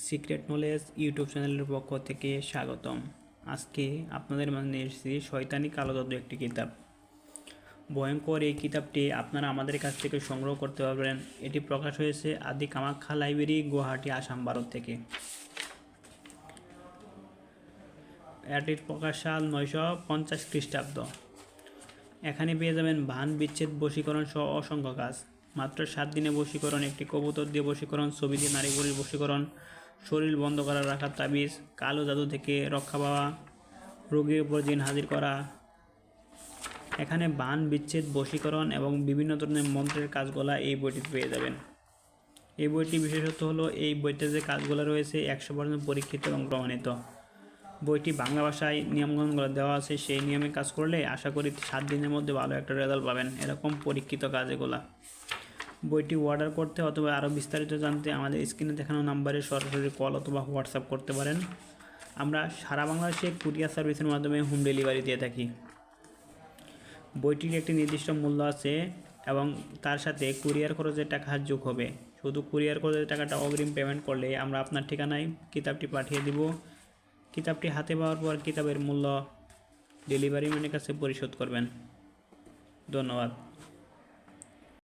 Secret knowledge YouTube চ্যানেলের পক্ষ থেকে স্বাগতম। আজকে আপনাদের মাঝে নিয়ে এসেছি শয়তানি কালো জাদু একটি কিতাব। ভয়ঙ্কর এই কিতাবটি আপনারা আমাদের কাছ থেকে সংগ্রহ করতে পারবেন। এটি প্রকাশ হয়েছে আদি কামাখ্যা লাইব্রেরি, গুয়াহাটি, আসাম, ভারত থেকে। এটির প্রকাশ সাল নয়শো পঞ্চাশ খ্রিস্টাব্দ। এখানে পেয়ে যাবেন ভান, বিচ্ছেদ, বশীকরণ সহ অসংখ্য কাজ। মাত্র সাত দিনে বশীকরণ, একটি কবুতর দিয়ে বশীকরণ, ছবি দিয়ে নারীগুলির বশীকরণ, শরীর বন্ধ করা রাখার তাবিজ, কালো জাদু থেকে রক্ষা পাওয়া, রোগীর উপর জিন হাজির করা। এখানে বান, বিচ্ছেদ, বশীকরণ এবং বিভিন্ন ধরনের মন্ত্রের কাজগুলা এই বইটিতে পেয়ে যাবেন। এই বইটি বিশেষত হলো, এই বইতে যে কাজগুলো রয়েছে, একশো পার্সেন্ট পরীক্ষিত এবং প্রমাণিত। বইটি বাংলা ভাষায় নিয়মকানুনগুলো দেওয়া আছে, সেই নিয়মে কাজ করলে আশা করি সাত দিনের মধ্যে ভালো একটা রেজাল্ট পাবেন, এরকম পরীক্ষিত কাজ এগুলা বইটি অর্ডার করতে অথবা আরও বিস্তারিত জানতে আমাদের স্ক্রিনে দেখানো নাম্বারে সরাসরি কল অথবা হোয়াটসঅ্যাপ করতে পারেন। আমরা সারা বাংলাদেশে কুরিয়ার সার্ভিসের মাধ্যমে হোম ডেলিভারি দিয়ে থাকি। বইটির একটি নির্দিষ্ট মূল্য আছে এবং তার সাথে কুরিয়ার খরচের টাকা যোগ হবে। শুধু কুরিয়ার খরচের টাকাটা অগ্রিম পেমেন্ট করলে আমরা আপনার ঠিকানায় কিতাবটি পাঠিয়ে দিব। কিতাবটি হাতে পাওয়ার পর কিতাবের মূল্য ডেলিভারি ম্যানের কাছে পরিশোধ করবেন। ধন্যবাদ।